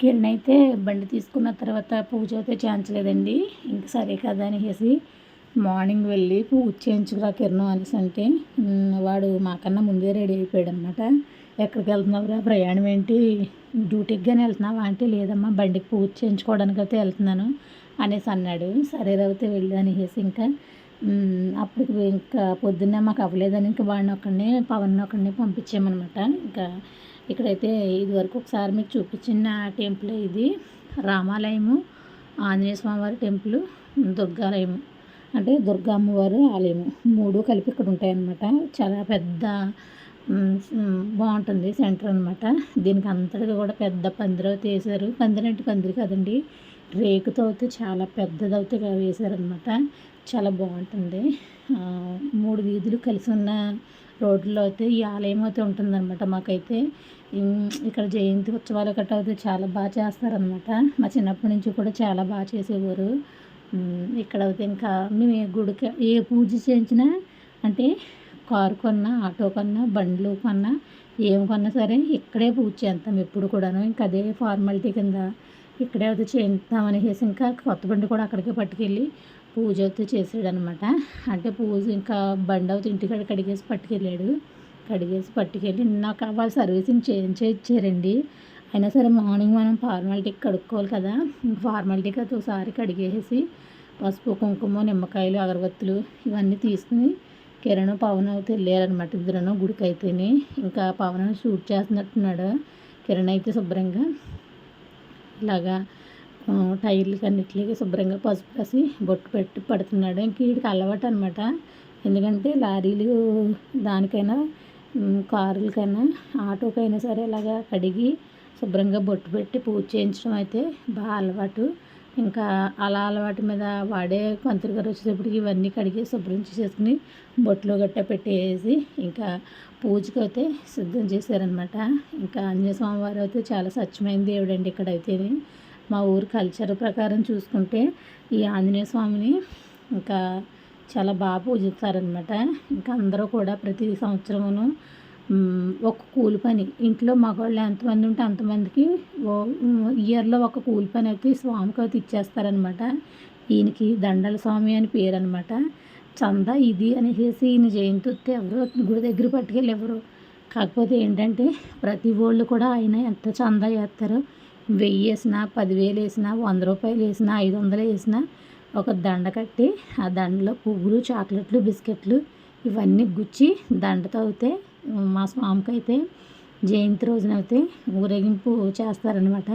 కిరణ్ అయితే బండి తీసుకున్న తర్వాత పూజ అయితే చేయించలేదండి. ఇంక సరే కదా అనేసి మార్నింగ్ వెళ్ళి పూజ చేయించుకురా కిరణం అనేసి అంటే వాడు మాకన్నా ముందే రెడీ అయిపోయాడు అనమాట ఎక్కడికి వెళ్తున్నావురా? ప్రయాణం ఏంటి? డ్యూటీకి కానీ వెళ్తున్నావా? అంటే లేదమ్మా బండికి పూజ చేయించుకోవడానికి అయితే వెళ్తున్నాను అనేసి అన్నాడు. సరే రవితే వెళ్ళి అనేసి ఇంకా అప్పటికి ఇంకా పొద్దున్నే మాకు అవ్వలేదని ఇంకా వాడిని ఒక్కడిని పవన్ ఒక్కడిని పంపించామన్నమాట ఇంకా ఇక్కడైతే ఇది వరకు ఒకసారి మీకు చూపించిన టెంపుల్ ఇది. రామాలయము ఆంజనేయ స్వామివారి టెంపుల్ దుర్గాలయము. అంటే దుర్గా అమ్మవారు ఆలయము. మూడు కలిపి ఇక్కడ ఉంటాయన్నమాట. చాలా పెద్ద బాగుంటుంది సెంటర్ అనమాట దీనికి అంతటిగా కూడా పెద్ద పందిరి అయితే వేసారు పందిరి అంటే పందిరి కదండి. రేకుతో అయితే చాలా పెద్దదైతే వేశారనమాట చాలా బాగుంటుంది. మూడు వీధులు కలిసి ఉన్న రోడ్లో అయితే ఈ ఆలయం అయితే ఉంటుందన్నమాట మాకైతే. ఇక్కడ జయంతి ఉత్సవాలు గట్రా అయితే చాలా బాగా చేస్తారనమాట మా చిన్నప్పటి నుంచి కూడా చాలా బాగా చేసేవారు. ఇక్కడ అయితే ఇంకా మేము గుడికి ఏ పూజ చేయించినా అంటే కారు కొన్నా ఆటో కొన్నా బండ్లు కొన్నా ఏం కొన్నా సరే ఇక్కడే పూజ చేస్తాం ఎప్పుడు కూడాను. ఇంకా అదే ఫార్మాలిటీ కింద ఇక్కడే అయితే చేద్దామనేసి ఇంకా కొత్త బండి కూడా అక్కడికే పట్టుకెళ్ళి పూజ అయితే చేసాడనమాట అంటే పూజ ఇంకా బండి అవుతే ఇంటికాడ కడిగేసి పట్టుకెళ్ళాడు. కడిగేసి పట్టుకెళ్ళి నాకు వాళ్ళు సర్వీసింగ్ చేయించే ఇచ్చారండి అయినా సరే మార్నింగ్ మనం ఫార్మాలిటీకి కడుక్కోవాలి కదా. ఫార్మాలిటీకి అయితే ఒకసారి కడిగేసి పసుపు కుంకుమ నిమ్మకాయలు అగరబత్తులు ఇవన్నీ తీసుకుని కిరణ్ పవన్ అయితే వెళ్ళారనమాట ఇద్దరు గుడికి అయితేనే ఇంకా పవన్ షూట్ చేస్తున్నట్టున్నాడు. కిరణ్ అయితే శుభ్రంగా ఇలాగా టైర్లకి అన్నిటికి శుభ్రంగా పసుపు రాసి బొట్టు పెట్టి పడుతున్నాడు. ఇంక వీడికి అలవాటు అనమాట ఎందుకంటే లారీలు దానికైనా కారులకైనా ఆటోకైనా సరే ఇలాగా కడిగి శుభ్రంగా బొట్టు పెట్టి పూజ చేయించడం అయితే బాగా అలవాటు. ఇంకా అలా అలవాటు మీద వాడే మంత్రి గారు వచ్చేటప్పటికి ఇవన్నీ కడిగి శుభ్రం చేసేసుకుని బొట్లు గట్ట పెట్టేసి ఇంకా పూజకి అయితే సిద్ధం చేశారనమాట ఇంకా ఆంజనేయ స్వామివారు అయితే చాలా స్వచ్ఛమైన దేవుడు అండి ఇక్కడైతే మా ఊరు కల్చర్ ప్రకారం చూసుకుంటే ఈ ఆంజనేయ స్వామిని ఇంకా చాలా బాగా పూజిస్తారనమాట ఇంకా అందరూ కూడా ప్రతి సంవత్సరమును ఒక కూలి పని. ఇంట్లో మగవాళ్ళు ఎంతమంది ఉంటే అంతమందికి ఇయర్లో ఒక కూలి పని అయితే స్వామికి అయితే ఇచ్చేస్తారనమాట ఈయనకి దండల స్వామి అని పేరు అనమాట చందా ఇది అనేసి ఈయన జయంతి వస్తే ఎవరు గుడి దగ్గర పట్టుకెళ్ళి ఎవరు. కాకపోతే ఏంటంటే ప్రతి వాళ్ళు కూడా ఆయన ఎంత చందా చేస్తారో వెయ్యి వేసినా పదివేలు వేసినా వంద రూపాయలు వేసినా ఐదు వందలు వేసినా ఒక దండ కట్టి ఆ దండలో పువ్వులు చాక్లెట్లు బిస్కెట్లు ఇవన్నీ గుచ్చి దండతో అయితే మా స్వామికి అయితే జయంతి రోజున అయితే ఊరేగింపు చేస్తారనమాట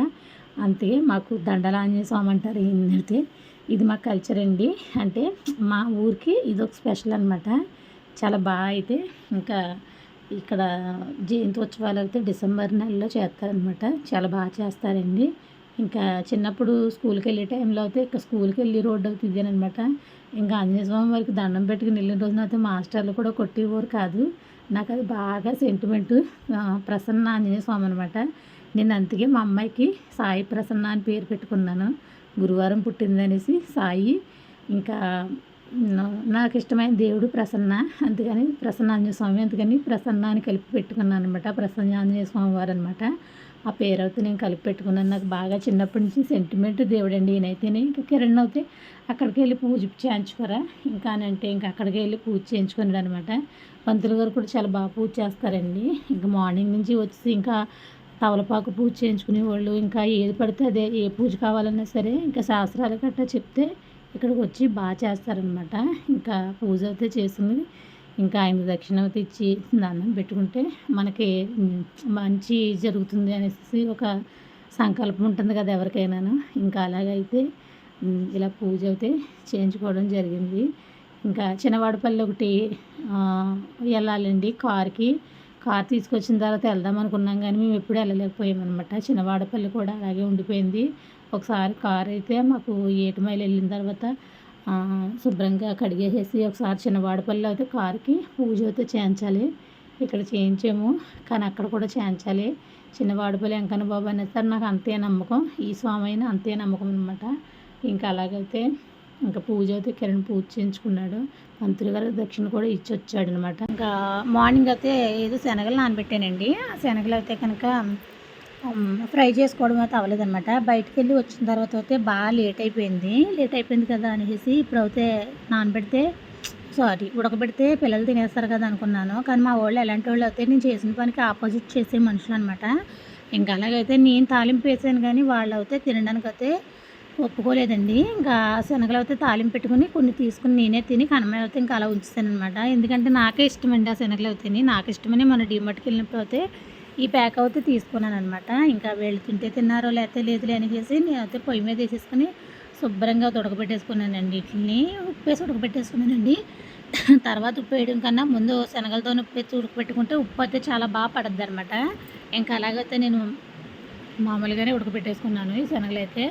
అందుకే మాకు దండల స్వామి అంటారు ఏంటంటే ఇది మా కల్చర్ అండి. అంటే మా ఊరికి ఇది ఒక స్పెషల్ అనమాట చాలా బాగా అయితే ఇంకా ఇక్కడ జయంతి ఉత్సవాలు అయితే డిసెంబర్ నెలలో చేస్తారనమాట చాలా బాగా చేస్తారండి. ఇంకా చిన్నప్పుడు స్కూల్కి వెళ్ళే టైంలో అయితే ఇక్కడ స్కూల్కి వెళ్ళి రోడ్డు అవుతుంది అనమాట ఇంకా ఆంజనేయ స్వామి వారికి దండం పెట్టుకుని వెళ్ళిన రోజున అయితే మాస్టర్లు కూడా కొట్టేవారు కాదు. నాకు అది బాగా సెంటిమెంటు ప్రసన్న ఆంజనేయ స్వామి అనమాట నేను అందుకే మా అమ్మాయికి సాయి ప్రసన్న అని పేరు పెట్టుకున్నాను. గురువారం పుట్టిందనేసి సాయి. ఇంకా నాకు ఇష్టమైన దేవుడు ప్రసన్న. అందుకని ప్రసన్న ఆంజనేయ స్వామి అందుకని ప్రసన్న అని కలిపి పెట్టుకున్నాను అనమాట ప్రసన్న ఆంజనేయ స్వామి వారు అనమాట ఆ పేరు అయితే నేను కలిపి పెట్టుకున్నాను. నాకు బాగా చిన్నప్పటి నుంచి సెంటిమెంట్ దేవుడు అండి ఈయనైతేనే ఇంకా కిరణ్ అవుతే అక్కడికి వెళ్ళి పూజ చేయించుకోరా. ఇంకా అంటే ఇంకా అక్కడికి వెళ్ళి పూజ చేయించుకున్నాడు అనమాట పంతులు గారు కూడా చాలా బాగా పూజ చేస్తారండి. ఇంకా మార్నింగ్ నుంచి వచ్చి ఇంకా తవలపాకు పూజ చేయించుకునే వాళ్ళు ఇంకా ఏది పడితే అదే ఏ పూజ కావాలన్నా సరే ఇంకా శాస్త్రాలు గట్టా చెప్తే ఇక్కడికి వచ్చి బాగా చేస్తారనమాట ఇంకా పూజ అయితే చేసింది. ఇంకా ఆయన దక్షిణ ఇచ్చి దండం పెట్టుకుంటే మనకి మంచి జరుగుతుంది అనేసి ఒక సంకల్పం ఉంటుంది కదా ఎవరికైనాను. ఇంకా అలాగైతే ఇలా పూజ అయితే చేయించుకోవడం జరిగింది. ఇంకా చిన్నవాడపల్లి ఒకటి వెళ్ళాలండి కార్కి. కార్ తీసుకొచ్చిన తర్వాత వెళ్దాం అనుకున్నాం కానీ మేము ఎప్పుడు వెళ్ళలేకపోయామన్నమాట. చిన్నవాడపల్లి కూడా అలాగే ఉండిపోయింది. ఒకసారి కార్ అయితే మాకు ఏటుమైలు వెళ్ళిన తర్వాత శుభ్రంగా కడిగేసేసి ఒకసారి చిన్నవాడపల్లి అయితే కారుకి పూజ అయితే చేయించాలి. ఇక్కడ చేయించాము కానీ అక్కడ కూడా చేయించాలి. చిన్నవాడపల్లి వెంకన్న బాబు అనేసారి నాకు అంతే నమ్మకం. ఈ స్వామి అయినా అంతే నమ్మకం అనమాట ఇంకా అలాగైతే ఇంకా పూజ అయితే కిరణ్ పూజ చేయించుకున్నాడు. మంత్రి గారు దక్షిణ కూడా ఇచ్చి వచ్చాడు అనమాట ఇంకా మార్నింగ్ అయితే ఏదో శనగలు నానబెట్టానండి. ఆ శనగలు అయితే కనుక ఫ్రై చేసుకోవడం అయితే అవ్వలేదన్నమాట. బయటకు వెళ్ళి వచ్చిన తర్వాత అయితే బాగా లేట్ అయిపోయింది. లేట్ అయిపోయింది కదా అనేసి ఇప్పుడు అయితే నానబెడితే సారీ ఉడకబెడితే పిల్లలు తినేస్తారు కదా అనుకున్నాను. కానీ మా వాళ్ళు ఎలాంటి వాళ్ళు అయితే నేను చేసిన పనికి ఆపోజిట్ చేసే మనుషులు అనమాట ఇంకా అలాగైతే నేను తాలింపు వేసాను కానీ వాళ్ళు అయితే తినడానికి అయితే ఒప్పుకోలేదండి. ఇంకా శనగలు అయితే తాలింపు పెట్టుకుని కొన్ని తీసుకుని నేనే తిని కనమ అయితే ఇంకా అలా ఉంచుతాను అనమాట ఎందుకంటే నాకే ఇష్టమండి ఆ శనగలు అయితే నాకు ఇష్టమని మన డిమార్ట్కి వెళ్ళినప్పుడు అయితే ఈ ప్యాక్ అయితే తీసుకున్నాను అనమాట ఇంకా వీళ్ళు తింటే తిన్నారో లేకపోతే లేదులే అని చేసి నేనైతే పొయ్యి మీద వేసేసుకుని శుభ్రంగా ఉడకబెట్టేసుకున్నానండి వీటిని ఉప్పు వేసి ఉడకబెట్టేసుకున్నానండి. తర్వాత ఉప్పు వేయడం కన్నా ముందు శనగలతో ఉప్పు వేసి ఉడకబెట్టుకుంటే ఉప్పు అయితే చాలా బాగా పడద్ది అనమాట ఇంకా అలాగైతే నేను మామూలుగానే ఉడకబెట్టేసుకున్నాను ఈ శనగలు అయితే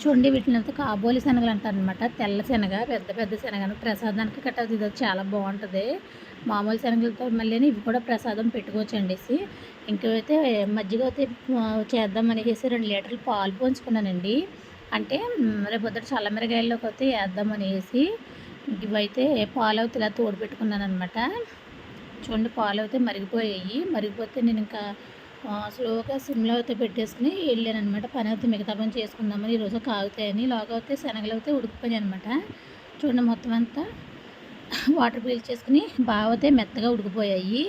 చూడండి వీటిని అయితే కాబోలి శనగలు అంటారనమాట తెల్ల శనగ పెద్ద పెద్ద శనగ ప్రసాదానికి గట్రా ఇది చాలా బాగుంటుంది. మామూలు శనగలతో మళ్ళీ ఇవి కూడా ప్రసాదం పెట్టుకోవచ్చు అండేసి. ఇంకైతే మజ్జిగ అయితే చేద్దాం అనేసి రెండు లీటర్లు పాలు పోంచుకున్నానండి. అంటే రేపు పొద్దుట చల్లమిరగాయల్లోకి అయితే వేద్దాం అనేసి. ఇవైతే పాలు అయితే ఇలా తోడు పెట్టుకున్నాను అనమాట చూడండి పాలు అయితే మరిగిపోయాయి. మరిగిపోతే నేను ఇంకా స్లోగా సిమ్లో అయితే పెట్టేసుకుని వెళ్ళాను అనమాట పని అయితే మిగతా పని చేసుకుందామని. ఈరోజు కాగుతాయని లోగా అయితే శనగలు అయితే ఉడికిపోయాయి అనమాట చూడండి మొత్తం అంతా. వాటర్ పీల్ చేసుకుని బాగా అయితే మెత్తగా ఉడికిపోయాయి.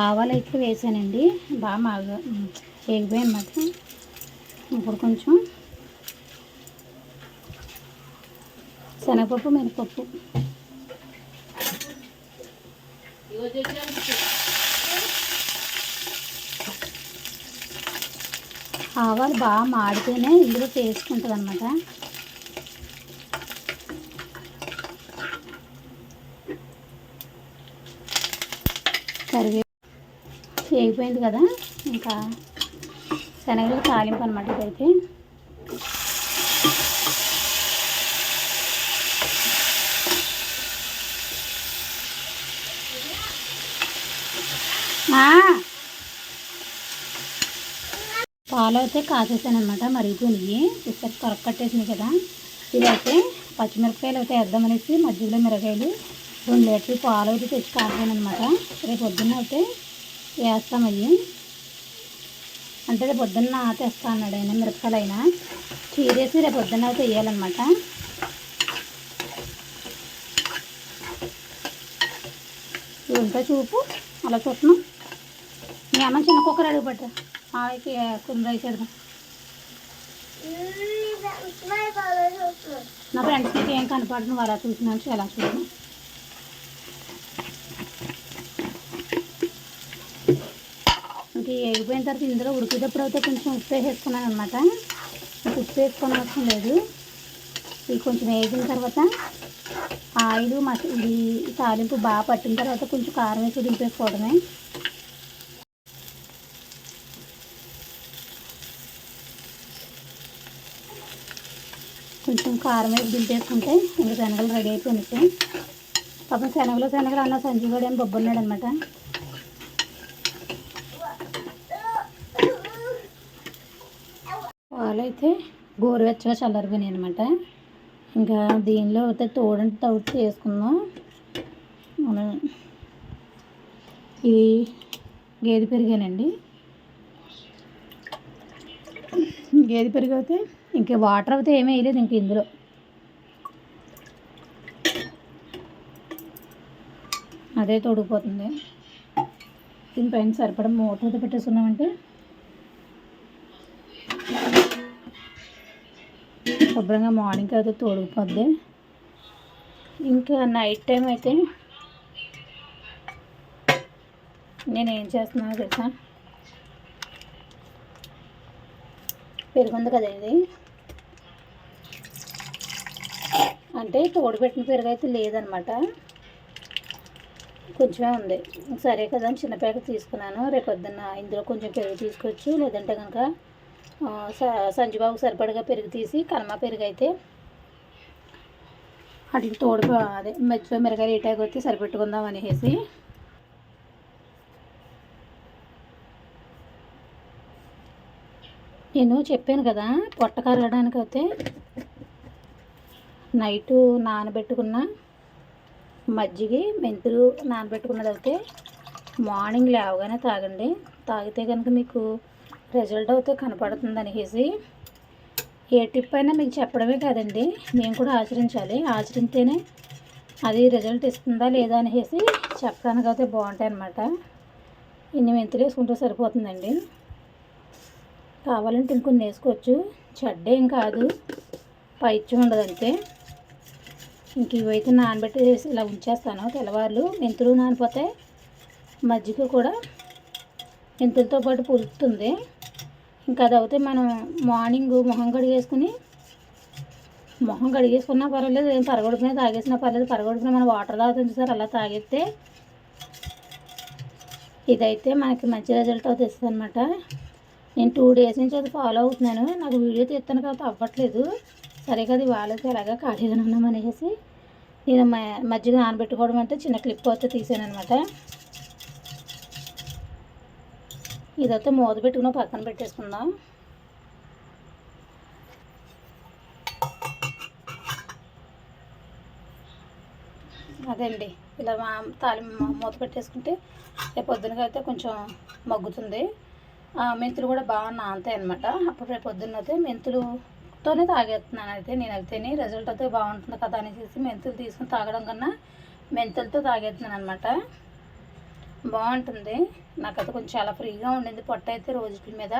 ఆవాలు అయితే వేసానండి. బాగా మాగా వేగిపోయాయి అనమాట ఇప్పుడు కొంచెం శనగపప్పు మినపప్పు. ఆవాలు బాగా మాడితేనే ఇందులో టేస్ట్ ఉంటుంది అనమాట కరివే వేగిపోయింది కదా ఇంకా శనగలు తాలింపు అనమాట ఇదైతే. పాలు అయితే కాసేసాను అనమాట మరిగిపోయినాయి చూసారు కరెక్ట్ కట్టేసినాయి కదా. అయితే పచ్చిమిరపకాయలు అయితే వేద్దామనేసి మధ్యలో మిరకాయలు రెండు లీటర్లు పాలు అయితే తెచ్చి కాసాను అనమాట రేపు పొద్దున్న అయితే వేస్తామయ్యి అంటే రేపు పొద్దున్న తెస్తా అన్నాడు ఆయన మిరపకాయలు అయినా చీరేసి రేపు పొద్దున్న అయితే వేయాలన్నమాట. ఇంకా చూపు అలా చూస్తున్నాం. మీ అమ్మ చిన్న కుక్కర్ అడుగుపడ్డా పట్ట ఆమెకి కొన్ని రైస్ పెడదాం నా ఫ్రెండ్స్కి ఏం కనపడుతుంది అలా చూసినాను ఎలా చూడను. ఇంక ఎగిపోయిన తర్వాత ఇందులో ఉడికేటప్పుడు అయితే కొంచెం ఉప్పు వేసేసుకున్నాను అనమాట ఉప్పు వేసుకొని అవసరం లేదు. ఇది కొంచెం వేగిన తర్వాత ఆయిల్ మస ఇది తాలింపు బాగా పట్టిన తర్వాత కొంచెం కారం వేసి దింపేసుకోవడమే. కొంచెం కారం వేసి దింపేసుకుంటే ఇంకా శనగలు రెడీ అయిపోయినట్టు పాపం శనగలు శనగలు అన్న సంజీవ్ కూడా ఏం బొబ్బున్నాడు అనమాట పాలు అయితే గోరువెచ్చగా చల్లారిపోయినాయి అనమాట ఇంకా దీనిలో అయితే తోడంటే తౌడు చేసుకుందాం. మనం ఇది గేదె పెరిగానండి. గేదె పెరుగు అయితే ఇంకా వాటర్ అయితే ఏమీ వేయలేదు ఇంక ఇందులో. అదే తోడిపోతుంది దీనిపైన సరిపడ మోటర్ పెట్టేసుకున్నామంటే శుభ్రంగా మార్నింగ్ అయితే తొడిగిపోద్ది ఇంకా నైట్ టైం అయితే నేను ఏం చేస్తున్నానో తెలుసా? పెరుగుంది కదా ఇది. అంటే తోడు పెట్టిన పెరుగు అయితే లేదనమాట. కొంచెమే ఉంది. సరే కదా అని చిన్న ప్యాకెట్ తీసుకున్నాను. రేపు పొద్దున్న ఇందులో కొంచెం పెరుగు తీసుకోవచ్చు. లేదంటే కనుక సంజుబాబు సరిపడగా పెరుగు తీసి కలమ పెరుగు అయితే వాటికి తోడు అదే మధ్యలో మిరగాయలు ఇటాకి వచ్చి సరిపెట్టుకుందాం అనేసి. నేను చెప్పాను కదా పొట్ట కరగడానికి అయితే నైటు నానబెట్టుకున్న మజ్జిగ మెంతులు నానబెట్టుకున్నది అయితే మార్నింగ్ లేవగానే తాగండి. తాగితే కనుక మీకు రిజల్ట్ అయితే కనపడుతుంది అనేసి. ఏ టిప్ అయినా మీకు చెప్పడమే కాదండి. మేము కూడా ఆచరించాలి. ఆచరిస్తేనే అది రిజల్ట్ ఇస్తుందా లేదా అనేసి చెప్పడానికి అయితే బాగుంటాయి అన్నమాట. ఇన్ని మెంతులు వేసుకుంటే సరిపోతుందండి. కావాలంటే ఇంకొన్ని వేసుకోవచ్చు. చెడ్డేం కాదు. పైత్యం ఉండదంతే. ఇంక ఇవైతే నానబెట్టి ఇలా ఉంచేస్తాను. తెల్లవారులు మెంతులు నానిపోతే మజ్జిగ కూడా మెంతులతో పాటు పులుతుంది ఇంకా అది అవుతే మనం మార్నింగ్ మొహం కడిగేసుకుని మొహం కడిగేసుకున్నా పర్వాలేదు ఏం పరగొడుకునే తాగేసినా పర్లేదు పరగొడుకునే మనం వాటర్ తాగుతుంది సార్ అలా తాగితే ఇదైతే మనకి మంచి రిజల్ట్ అవుతుంది అనమాట నేను టూ డేస్ నుంచి అది ఫాలో అవుతున్నాను. నాకు వీడియో తీస్తాను కాబట్టి అవ్వట్లేదు. సరే కదా వాళ్ళకి ఎలాగా ఖాళీగానే ఉన్నాం అనేసి నేను మ- మజ్జిగ నానబెట్టుకోవడం అంటే చిన్న క్లిప్ అయితే తీసాను అనమాట ఇదైతే మూత పెట్టుకుని పక్కన పెట్టేసుకుందాం. అదండి ఇలా మా తాలి మూత పెట్టేసుకుంటే రేపు పొద్దునగా అయితే కొంచెం మగ్గుతుంది. మెంతులు కూడా బాగా నానతాయి అనమాట అప్పుడు రేపు పొద్దున్న అయితే మెంతులుతోనే తాగేస్తున్నాను అయితే నేను అయితేనే రిజల్ట్ అయితే బాగుంటుంది కదా అనేసి మెంతులు తీసుకుని తాగడం కన్నా మెంతులతో తాగేస్తున్నాను అనమాట బాగుంటుంది. నాకైతే కొంచెం చాలా ఫ్రీగా ఉండింది పొట్ట అయితే రోజుల మీద.